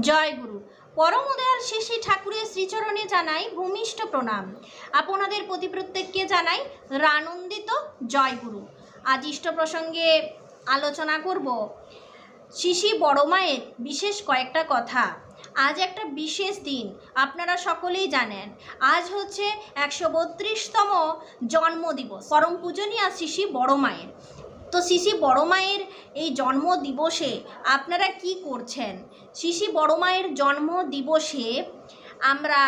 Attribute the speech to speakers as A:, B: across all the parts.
A: জয় গুরু। পরম উদয়াল শিশি ঠাকুরের শ্রীচরণে জানাই ভূমিষ্ঠ প্রণাম। আপনাদের প্রতি প্রত্যেককে জানাই রানন্দিত জয় গুরু। আজ ইষ্ট প্রসঙ্গে আলোচনা করব শিশি বড় মায়ের বিশেষ কয়েকটা কথা। আজ একটা বিশেষ দিন, আপনারা সকলেই জানেন। আজ হচ্ছে একশো বত্রিশতম জন্মদিবস। পরম পূজনীয় শিশি বড় মায়ের। তো শিশি বড় মায়ের এই জন্ম দিবসে আপনারা কি করছেন? শিশি বড় মায়ের জন্ম দিবসে আমরা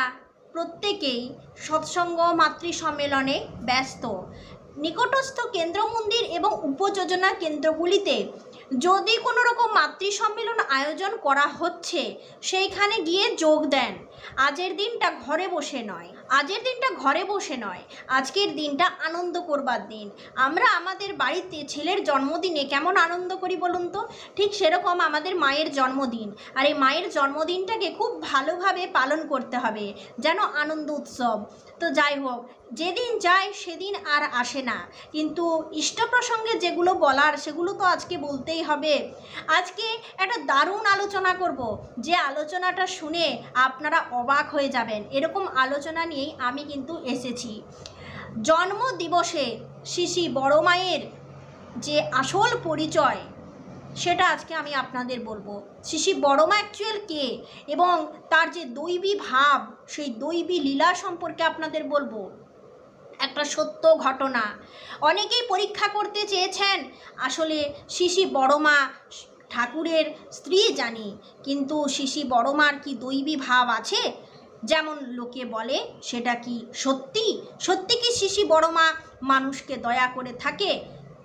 A: প্রত্যেকেই সৎসঙ্গ মাতৃ সম্মেলনে ব্যস্ত। নিকটস্থ কেন্দ্র মন্দির এবং উপযোজনা কেন্দ্রগুলিতে যদি কোনো রকম মাতৃ সম্মেলন আয়োজন করা হচ্ছে, সেইখানে গিয়ে যোগ দেন। আজের দিনটা ঘরে বসে নয়। আজের দিনটা ঘরে বসে নয়। আজকের দিনটা আনন্দ করবার দিন। আমরা আমাদের বাড়িতে ছেলের জন্মদিনে কেমন আনন্দ করি বলুন তো? ঠিক সেরকম আমাদের মায়ের জন্মদিন। আর এই মায়ের জন্মদিনটাকে খুব ভালোভাবে পালন করতে হবে, যেন আনন্দ উৎসব। তো যাই হোক, যেদিন যায় সেদিন আর আসে না। কিন্তু ইষ্ট প্রসঙ্গে যেগুলো বলার, সেগুলো তো আজকে বলতেই হবে। আজকে একটা দারুণ আলোচনা করব। যে আলোচনাটা শুনে আপনারা অবাক হয়ে যাবেন। এরকম আলোচনা নিয়েই আমি কিন্তু এসেছি। জন্ম দিবসে শিশি বড় মায়ের যে আসল পরিচয়, সেটা আজকে আমি আপনাদের বলব। শিশি বড়মা অ্যাকচুয়াল কে এবং তার যে দৈবী ভাব, সেই দৈবী লীলা সম্পর্কে আপনাদের বলব। একটা সত্য ঘটনা। অনেকেই পরীক্ষা করতে চেয়েছেন, আসলে শিশি বড়মা ঠাকুরের স্ত্রী জানি, কিন্তু শিশি বড়মার কি দৈবী ভাব আছে? যেমন লোকে বলে, সেটা কি সত্যি? সত্যি কি শিশি বড়মা মানুষকে দয়া করে থাকে?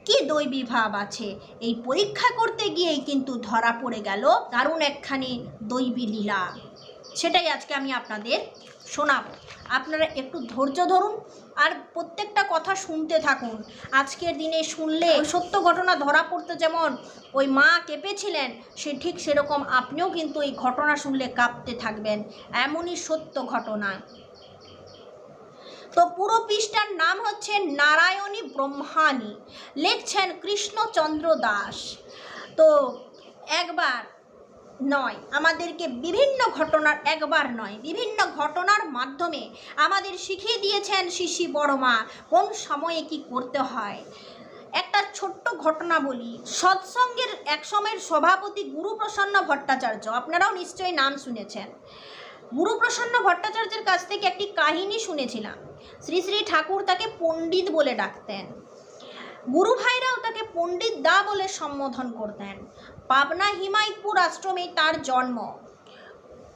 A: কি দৈবী ভাব আছে? এই পরীক্ষা করতে গিয়েই কিন্তু ধরা পড়ে গেল, দারুণ একখানি দৈবী লীলা। সেটাই আজকে আমি আপনাদের শোনাবো। আপনারা একটু ধৈর্য ধরুন আর প্রত্যেকটা কথা শুনতে থাকুন। আজকের দিনে শুনলে সত্য ঘটনা ধরা পড়তে যেমন ওই মা কেঁপেছিলেন, সে ঠিক সেরকম আপনিও কিন্তু এই ঘটনা শুনলে কাঁপতে থাকবেন। এমনই সত্য ঘটনা। তো পুরো পৃষ্ঠার নাম হচ্ছে নারায়ণী ব্রহ্মাণী। লিখছেন কৃষ্ণচন্দ্র দাস। তো একবার নয়, আমাদেরকে বিভিন্ন ঘটনার, একবার নয়, বিভিন্ন ঘটনার মাধ্যমে আমাদের শিখিয়ে দিয়েছেন শিশি বড়মা কোন সময়ে কি করতে হয়। একটা ছোট্ট ঘটনা বলি, সৎসঙ্গের এক সময়ের সভাপতি গুরুপ্রসন্ন ভট্টাচার্য, আপনারাও নিশ্চয়ই নাম শুনেছেন। গুরুপ্রসন্ন ভট্টাচার্যের কাছ থেকে একটি কাহিনী শুনেছিলাম। শ্রী শ্রী ঠাকুর তাকে পণ্ডিত বলে ডাকতেন। গুরু ভাইরাও তাকে পণ্ডিত দা বলে সম্বোধন করতেন। পাবনা হিমায়তপুর আশ্রমে তার জন্ম।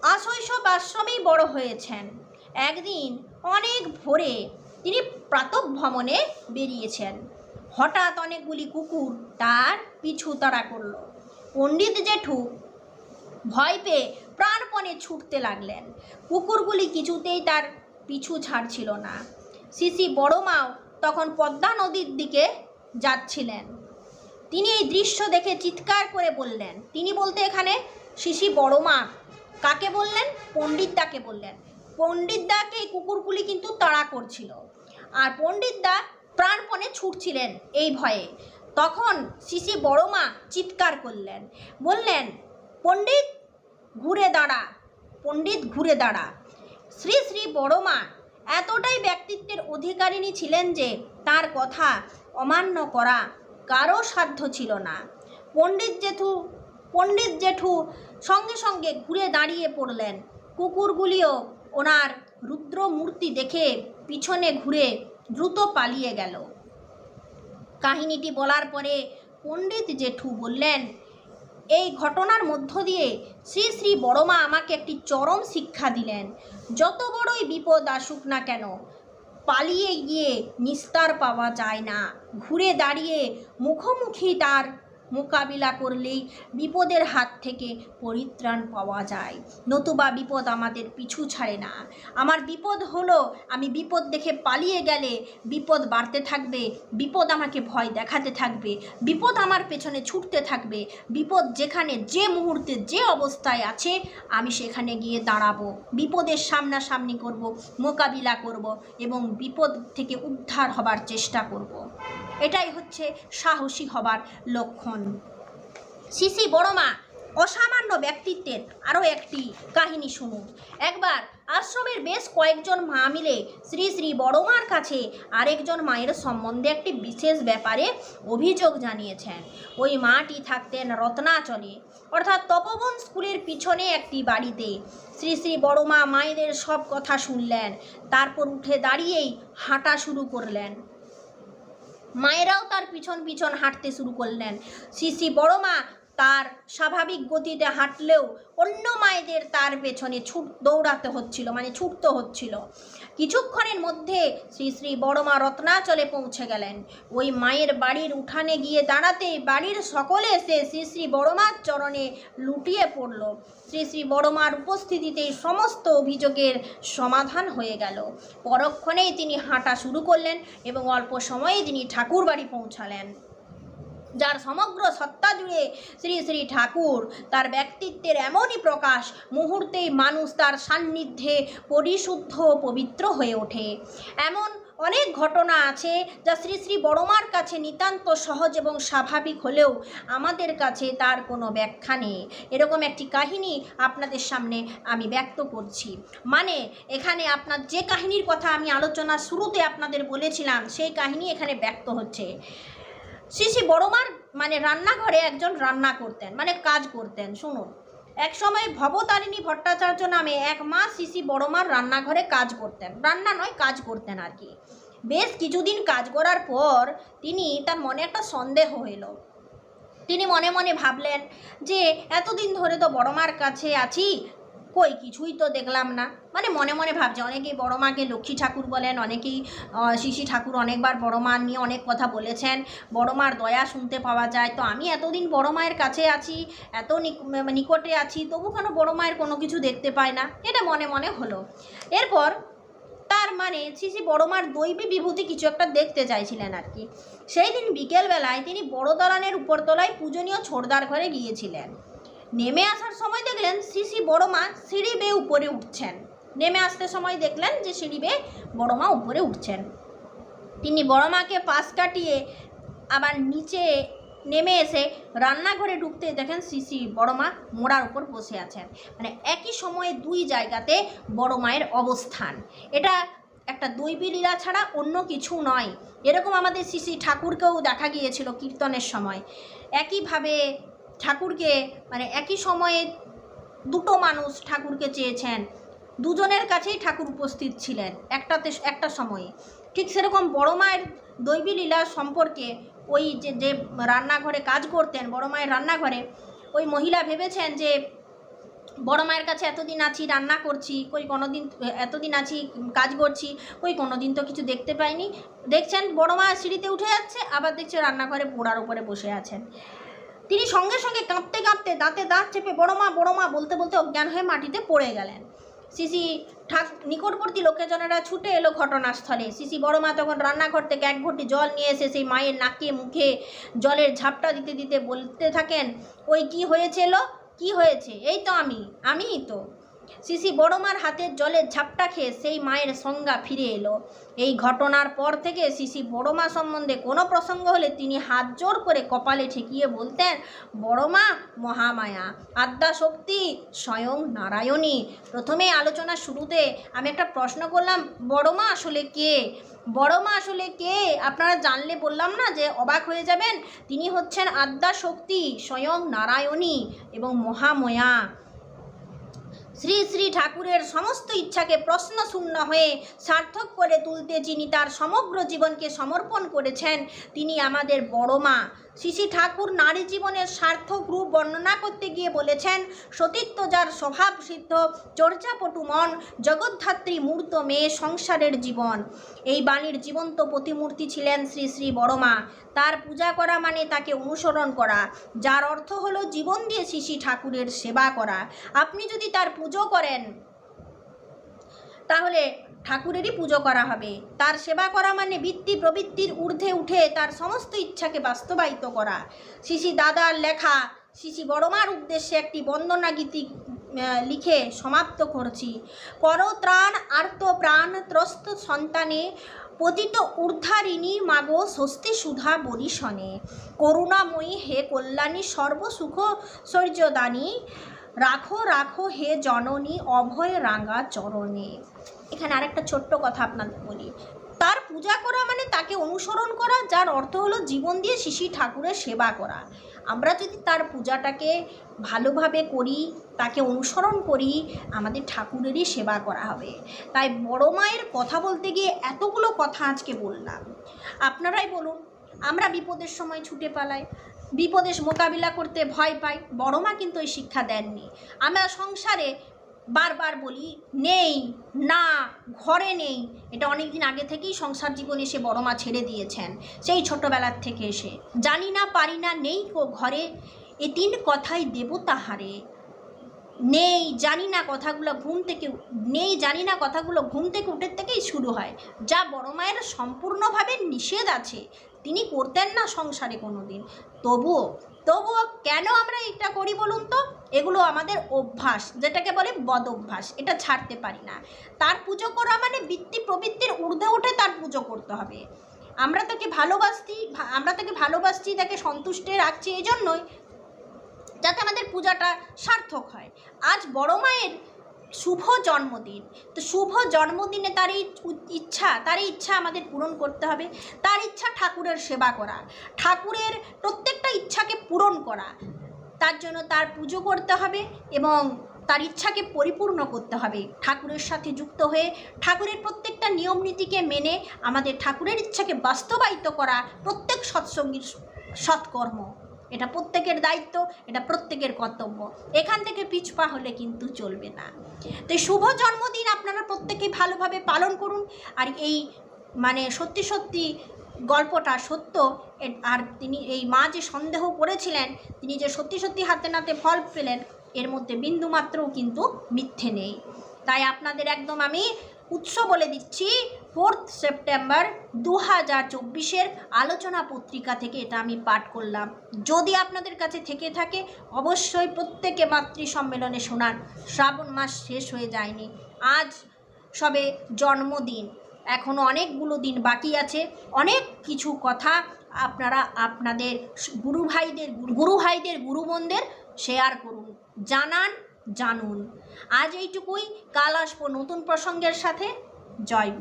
A: আশৈশব আশ্রমেই বড় হয়েছেন। একদিন, অনেক ভোরে তিনি প্রাতভ্রমণে বেরিয়েছেন। হঠাৎ অনেকগুলি কুকুর তার পিছু তাড়া করল। পণ্ডিত জেঠু ভয় পেয়ে প্রাণপণে ছুটতে লাগলেন। কুকুরগুলি কিছুতেই তার পিছু ছাড়ছিল না। সিসি বড় মাও তখন পদ্মা নদীর দিকে যাচ্ছিলেন। তিনি এই দৃশ্য দেখে চিৎকার করে বললেন, তিনি বলতে এখানে শিশি বড় মা। কাকে বললেন? পণ্ডিতদাকে বললেন। পণ্ডিতদাকে এই কুকুরগুলি কিন্তু তাড়া করছিল। আর পণ্ডিতদা প্রাণপণে ছুটছিলেন এই ভয়ে। তখন শিশি বড় মা চিৎকার করলেন, বললেন, পণ্ডিত, ঘুরে দাঁড়া, পণ্ডিত, ঘুরে দাঁড়া। শ্রী শ্রী বড়মা এতটাই ব্যক্তিত্বের অধিকারিণী ছিলেন যে তার কথা অমান্য করা কারও সাধ্য ছিল না। পণ্ডিত জেঠু পণ্ডিত জেঠু সঙ্গে সঙ্গে ঘুরে দাঁড়িয়ে পড়লেন। কুকুরগুলিও ওনার রুদ্র মূর্তি দেখে পিছনে ঘুরে দ্রুত পালিয়ে গেল। কাহিনীটি বলার পরে পণ্ডিত জেঠু বললেন, এই ঘটনার মধ্য দিয়ে শ্রী শ্রী বড়মা আমাকে একটি চরম শিক্ষা দিলেন। যত বড়ই বিপদ আসুক না কেন পালিয়ে গিয়ে নিস্তার পাওয়া যায় না। ঘুরে দাঁড়িয়ে মুখোমুখি তার মোকাবিলা করলেই বিপদের হাত থেকে পরিত্রাণ পাওয়া যায়। নতুবা বিপদ আমাদের পিছু ছাড়ে না। আমার বিপদ হলো, আমি বিপদ দেখে পালিয়ে গেলে বিপদ বাড়তে থাকবে, বিপদ আমাকে ভয় দেখাতে থাকবে, বিপদ আমার পেছনে ছুটতে থাকবে, বিপদ যেখানে যে মুহূর্তে যে অবস্থায় আছে, আমি সেখানে গিয়ে দাঁড়াবো। বিপদের সামনাসামনি করব, মোকাবিলা করব এবং বিপদ থেকে উদ্ধার হবার চেষ্টা করব। এটাই হচ্ছে সাহসী হবার লক্ষণ। শিশি বড়মা, অসামান্য ব্যক্তিত্বের আরও একটি কাহিনী শুনুন। একবার আশ্রমের বেশ কয়েকজন মা মিলে শ্রী শ্রী বড়মার কাছে আরেকজন মায়ের সম্বন্ধে একটি বিশেষ ব্যাপারে অভিযোগ জানিয়েছেন। ওই মাটি থাকতেন রত্নাচলে, অর্থাৎ তপবন স্কুলের পিছনে একটি বাড়িতে। শ্রী শ্রী বড়মা মায়েদের সব কথা শুনলেন, তারপর উঠে দাঁড়িয়েই হাঁটা শুরু করলেন। মায়েরাও তার পিছন পিছন হাঁটতে শুরু করলেন। শ্রী শ্রী বড় মা তার স্বাভাবিক গতিতে হাঁটলেও অন্য মায়েদের তার পেছনে ছুট দৌড়াতে হচ্ছিল মানে ছুটতে হচ্ছিল। কিছুক্ষণের মধ্যে শ্রী শ্রী বড়মা রত্নাচলে পৌঁছে গেলেন। ওই মায়ের বাড়ির উঠানে গিয়ে দাঁড়াতে বাড়ির সকলে এসে শ্রী শ্রী বড়মার চরণে লুটিয়ে পড়ল। শ্রী শ্রী বড়মার উপস্থিতিতেই সমস্ত অভিযোগের সমাধান হয়ে গেল। পরক্ষণেই তিনি হাঁটা শুরু করলেন এবং অল্প সময়ে তিনি ঠাকুর বাড়ি পৌঁছালেন। যার সমগ্র সত্তা জুড়ে শ্রী শ্রী ঠাকুর, তার ব্যক্তিত্বের এমনই প্রকাশ, মুহূর্তেই মানুষ তার সান্নিধ্যে পরিশুদ্ধ পবিত্র হয়ে ওঠে। এমন অনেক ঘটনা আছে যা শ্রী শ্রী বড়মার কাছে নিতান্ত সহজ এবং স্বাভাবিক হলেও আমাদের কাছে তার কোনো ব্যাখ্যা নেই। এরকম একটি কাহিনী আপনাদের সামনে আমি ব্যক্ত করছি। মানে এখানে আপনার যে কাহিনীর কথা আমি আলোচনার শুরুতে আপনাদের বলেছিলাম, সেই কাহিনী এখানে ব্যক্ত হচ্ছে। শ্রী বড়মার মানে রান্নাঘরে একজন রান্না করতেন মানে কাজ করতেন, শুনুন। এক সময় ভবতারিণী ভট্টাচার্য নামে এক মা শ্রী বড়মার রান্নাঘরে কাজ করতেন, রান্না নয়, কাজ করতেন আর কি। বেশ কিছুদিন কাজ করার পর তিনি তার মনে একটা সন্দেহ হইল। তিনি মনে মনে ভাবলেন যে, এতদিন ধরে তো বড়মার কাছে আছি কই? কিছুই তো দেখলাম না। মানে মনে মনে ভাবছে, অনেকেই বড় মাকে লক্ষ্মী ঠাকুর বলেন, অনেকেই শিশি ঠাকুর অনেকবার বড় মা নিয়ে অনেক কথা বলেছেন। বড় মার দয়া শুনতে পাওয়া যায়। তো আমি এতদিন বড় মায়ের কাছে আছি, এত নিক- নিকটে আছি, তবু কেন বড় মায়ের কোনো কিছু দেখতে পায় না? এটা মনে মনে হলো। এরপর তার মানে শিশি বড় মার দৈবী বিভূতি কিছু একটা দেখতে চাইছিলেন আর কি সেই দিন বিকেলবেলায় তিনি বড় দালানের উপরতলায় পূজনীয় ছোড়দার ঘরে গিয়েছিলেন। নেমে আসার সময় দেখলেন সিসি বড় মা সিঁড়ি বেয়ে উপরে উঠছেন। নেমে আসতে সময় দেখলেন যে সিঁড়ি বেয়ে বড় মা উপরে উঠছেন। তিনি বড় মাকে পাশ কাটিয়ে আবার নিচে নেমে এসে রান্নাঘরে ঢুকতে দেখেন সিসি বড় মা মোড়ার উপর বসে আছেন। মানে একই সময়ে দুই জায়গাতে বড় মায়ের অবস্থান। এটা একটা দৈবী লীলা ছাড়া অন্য কিছু নয়। এরকম আমাদের শ্রী ঠাকুরকেও দেখা গিয়েছিল কীর্তনের সময়। একইভাবে ঠাকুরকে মানে একই সময়ে দুটো মানুষ ঠাকুরকে চেয়েছেন। দুজনের কাছেই ঠাকুর উপস্থিত ছিলেন একটাতে, একটা সময়ে। ঠিক সেরকম বড় মায়ের দৈবী লীলা সম্পর্কে ওই যে যে রান্নাঘরে কাজ করতেন, বড় মায়ের রান্নাঘরে, ওই মহিলা ভেবেছেন যে, বড় মায়ের কাছে এতদিন আছি, রান্না করছি, কই কোনো দিন এতদিন আছি, কাজ করছি, কই কোনো দিন তো কিছু দেখতে পাইনি। দেখছেন বড় মা সিঁড়িতে উঠে যাচ্ছে, আবার দেখছে রান্নাঘরে পোড়ার উপরে বসে আছেন। তিনি সঙ্গে সঙ্গে কাঁপতে কাঁপতে দাঁতে দাঁত চেপে বড় মা বড় মা বলতে বলতে অজ্ঞান হয়ে মাটিতে পড়ে গেলেন। সিসি ঠাক নিকটবর্তী লোকেজনেরা ছুটে এলো ঘটনাস্থলে। সিসি বড় মা তখন রান্নাঘর থেকে এক ঘটি জল নিয়ে এসে সেই মায়ের নাকে, মুখে জলের ঝাপটা দিতে দিতে বলতে থাকেন, ওই কি হয়েছিল কি হয়েছে? এই তো আমি, আমিই তো। সিসি বড়মার হাতের জলের ঝাপটা খেয়ে সেই মায়ের সংজ্ঞা ফিরে এলো। এই ঘটনার পর থেকে সিসি বড়মা সম্বন্ধে কোনো প্রসঙ্গ হলে তিনি হাত জোর করে কপালে ঠেকিয়ে বলতেন, বড়মা, মহামায়া আদ্যা শক্তি স্বয়ং নারায়ণী। প্রথমে আলোচনা শুরুতে আমি একটা প্রশ্ন করলাম, বড়মা আসলে কে? বড়মা আসলে কে? আপনারা জানলে বললাম না যে অবাক হয়ে যাবেন। তিনি হচ্ছেন আদ্যা শক্তি স্বয়ং নারায়ণী এবং মহাময়া। শ্রী শ্রী ঠাকুরের সমস্ত ইচ্ছাকে প্রশ্নশূন্য হয়ে সার্থক করে তুলতে যিনি তার সমগ্র জীবনকে সমর্পণ করেছেন, তিনি আমাদের বড় মা। শ্রী ঠাকুর নারী জীবনের সার্থক রূপ বর্ণনা করতে গিয়ে বলেছেন, সতীত্ব যার স্বভাব সিদ্ধ চর্চাপটু মন, জগদ্ধাত্রী মূর্ত মেয়ে সংসারের জীবন। এই বাণীর জীবন্ত প্রতিমূর্তি ছিলেন শ্রী শ্রী বড়মা। তার পূজা করা মানে তাকে অনুসরণ করা, যার অর্থ হলো জীবন দিয়ে শ্রী ঠাকুরের সেবা করা। আপনি যদি তার পুজো করেন তাহলে ঠাকুরেরই পুজো করা হবে। তার সেবা করা মানে বৃত্তি প্রবৃত্তির ঊর্ধ্বে উঠে তার সমস্ত ইচ্ছাকে বাস্তবায়িত করা। শিশি দাদার লেখা, শিশি বড়মার উদ্দেশ্যে একটি বন্দনা গীতি লিখে সমাপ্ত করছি। কর ত্রাণ আর্ত প্রাণ ত্রস্ত সন্তানে, পতিত ঊর্ধ্বারিণী মাগো স্বস্তি সুধা বরিশনে করুণাময়ী হে কল্যাণী, সর্বসুখ সৌর্যদানী রাখো রাখো হে জননী, অভয় রাঙা চরণে। এখানে আরেকটা ছোট্ট কথা আপনাদের বলি। তার পূজা করা মানে তাকে অনুসরণ করা, যার অর্থ হলো জীবন দিয়ে শিশি ঠাকুরের সেবা করা। আমরা যদি তার পূজাটাকে ভালোভাবে করি, তাকে অনুসরণ করি, আমাদের ঠাকুরেরই সেবা করা হবে। তাই বড় মায়ের কথা বলতে গিয়ে এতগুলো কথা আজকে বললাম। আপনারাই বলুন, আমরা বিপদের সময় ছুটে পালাই বিপদের মোকাবিলা করতে ভয় পাই বড় মা কিন্তু এই শিক্ষা দেননি। আমরা সংসারে বারবার বলি, নেই, না, ঘরে নেই। এটা অনেক দিন আগে থেকেই সংসার জীবনে এসে বড় মা ছেড়ে দিয়েছেন, সেই ছোটবেলার থেকে এসে। জানি না, পারি না, নেই কো ঘরে, এ তিন কথাই দেব তাহারে। নেই, জানি না কথাগুলো ঘুম থেকে নেই, জানি না কথাগুলো ঘুম থেকে উঠের থেকেই শুরু হয়। যা বড় মায়ের সম্পূর্ণভাবে নিষেধ আছে তিনি করতেন না সংসারে কোনো দিন তবুও তবুও কেন আমরা এটা করি বলুন তো? এগুলো আমাদের অভ্যাস, যেটাকে বলে বদ অভ্যাস এটা ছাড়তে পারি না। তার পুজো করা মানে বৃত্তি প্রবৃত্তির ঊর্ধ্বে উঠে তার পুজো করতে হবে। আমরা তাকে ভালোবাসছি আমরা তাকে ভালোবাসছি, তাকে সন্তুষ্টে রাখছি এই জন্যই যাতে আমাদের পূজাটা সার্থক হয়। আজ বড় মায়ের শুভ জন্মদিন। তো শুভ জন্মদিনে তার এই ইচ্ছা তার এই ইচ্ছা আমাদের পূরণ করতে হবে। তার ইচ্ছা ঠাকুরের সেবা করা। ঠাকুরের প্রত্যেকটা ইচ্ছাকে পূরণ করা। তার জন্য তার পুজো করতে হবে এবং তার ইচ্ছাকে পরিপূর্ণ করতে হবে। ঠাকুরের সাথে যুক্ত হয়ে ঠাকুরের প্রত্যেকটা নিয়ম নীতিকে মেনে আমাদের ঠাকুরের ইচ্ছাকে বাস্তবায়িত করা প্রত্যেক সৎসঙ্গীর সৎকর্ম। এটা প্রত্যেকের দায়িত্ব, এটা প্রত্যেকের কর্তব্য। এখান থেকে পিছপা হলে কিন্তু চলবে না। তো শুভ জন্মদিন আপনারা প্রত্যেকেই ভালোভাবে পালন করুন। আর এই মানে সত্যি সত্যি গল্পটা সত্য আর তিনি এই মা যে সন্দেহ করেছিলেন, তিনি যে সত্যি সত্যি হাতে নাতে ফল পেলেন, এর মধ্যে বিন্দুমাত্রও কিন্তু মিথ্যে নেই। তাই আপনাদের একদম আমি উৎস বলে দিচ্ছি ফোর্থ সেপ্টেম্বর দু হাজার চব্বিশের আলোচনা পত্রিকা থেকে এটা আমি পাঠ করলাম। যদি আপনাদের কাছে থেকে থাকে, অবশ্যই প্রত্যেকে মাতৃ সম্মেলনে শোনান। শ্রাবণ মাস শেষ হয়ে যায়নি। আজ সবে জন্মদিন। এখনও অনেকগুলো দিন বাকি আছে। অনেক কিছু কথা আপনারা আপনাদের গুরু ভাইদের গুরু ভাইদের শেয়ার করুন। জানান, জানুন। আজ এইটুকুই। কাল আসব নতুন প্রসঙ্গের সাথে। জয়